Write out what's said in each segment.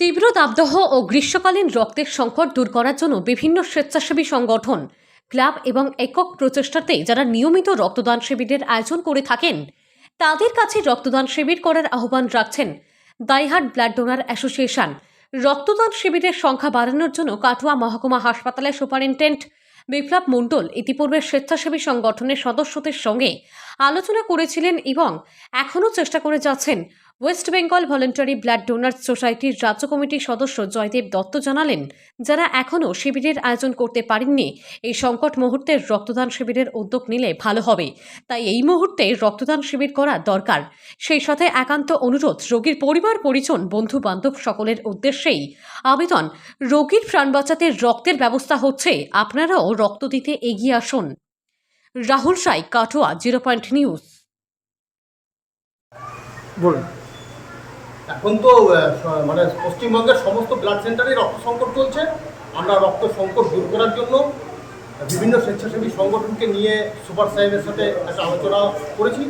তীব্র দাবদাহ ও গ্রীষ্মকালীন রক্তের সংকট দূর করার জন্য বিভিন্ন স্বেচ্ছাসেবী সংগঠন, ক্লাব এবং একক প্রচেষ্টাতে যারা নিয়মিত রক্তদান শিবিরের আয়োজন করে থাকেন, তাদের কাছে রক্তদান শিবির করার আহ্বান রাখছেন দাইহাট ব্লাড ডোনার অ্যাসোসিয়েশন। রক্তদান শিবিরের সংখ্যা বাড়ানোর জন্য কাটুয়া মহকুমা হাসপাতালের সুপারিনটেন্ডেন্ট বিপ্লব মণ্ডল ইতিপূর্বে স্বেচ্ছাসেবী সংগঠনের সদস্যদের সঙ্গে আলোচনা করেছিলেন এবং এখনও চেষ্টা করে যাচ্ছেন West Bengal voluntary blood donor সোসাইটির রাজ্য কমিটির সদস্য জয়দেব দত্ত জানালেন, যারা এখনও শিবিরের আয়োজন করতে পারেননি, এই সংকট মুহূর্তে রক্তদান শিবিরের উদ্যোগ নিলে ভালো হবে। তাই এই মুহূর্তে রক্তদান শিবির করা দরকার। সেই সাথে একান্ত অনুরোধ, রোগীর পরিবার, পরিজন বন্ধু বান্ধব সকলের উদ্দেশ্যেই আবেদন। রোগীর প্রাণ বাঁচাতে রক্তের ব্যবস্থা হচ্ছে, আপনারাও রক্ত দিতে এগিয়ে আসুন। রাহুল সাই, কাটোয়া, জিরো পয়েন্ট নিউজ। বলুন। এখন তো মানে পশ্চিমবঙ্গের সমস্ত ব্লাড সেন্টারে রক্ত সংকট চলছে। আমরা রক্ত সংকট দূর করার জন্য বিভিন্ন স্বেচ্ছাসেবী সংগঠনকে নিয়ে সুপার সাহেবের সাথে একটা আলোচনা করেছি।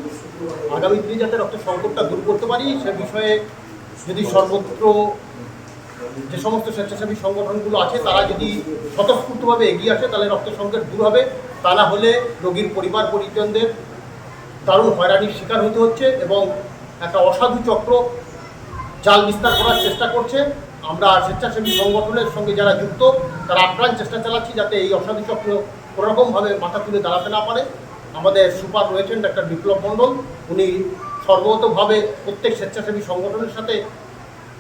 আগামী দিনে যাতে রক্ত সংকটটা দূর করতে পারি, সে বিষয়ে যদি সর্বত্র যে সমস্ত স্বেচ্ছাসেবী সংগঠনগুলো আছে, তারা যদি স্বতঃস্ফূর্তভাবে এগিয়ে আসে, তাহলে রক্ত সংকট দূর হবে। তা না হলে রোগীর পরিবার পরিজনদের দারুণ হয়রানির শিকার হতে হচ্ছে এবং একটা অসাধু চক্র জাল বিস্তার করার চেষ্টা করছে। আমরা স্বেচ্ছাসেবী সংগঠনের সঙ্গে যারা যুক্ত তারা আপ্রাণ চেষ্টা চালাচ্ছি যাতে এই অসাধু চক্র কোনোরকমভাবে মাথা তুলে দাঁড়াতে না পারে। আমাদের সুপার রয়েছেন ডাক্তার বিপ্লব মণ্ডল উনি সর্বতভাবে প্রত্যেক স্বেচ্ছাসেবী সংগঠনের সাথে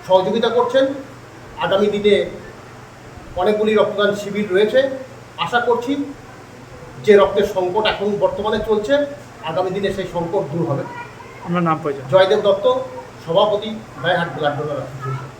সহযোগিতা করছেন। আগামী দিনে অনেকগুলি রক্তদান শিবির রয়েছে। আশা করছি যে রক্তের সংকট এখন বর্তমানে চলছে। আগামী দিনে সেই সংকট দূর হবে। আপনার নাম পরিচয়। জয়দেব দত্ত সভাপতি রায়হাট ব্লাড ডোনার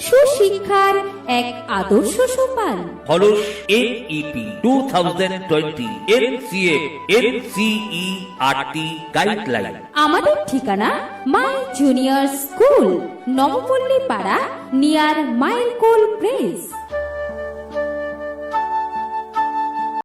সুশিক্ষার এক আদর্শ সোপান খরচ N EP two thousand twenty NCE R T guideline আমাদের ঠিকানা মাই জুনিয়র স্কুল নবপল্লী পাড়া নিয়ার মাইলকোল প্রেস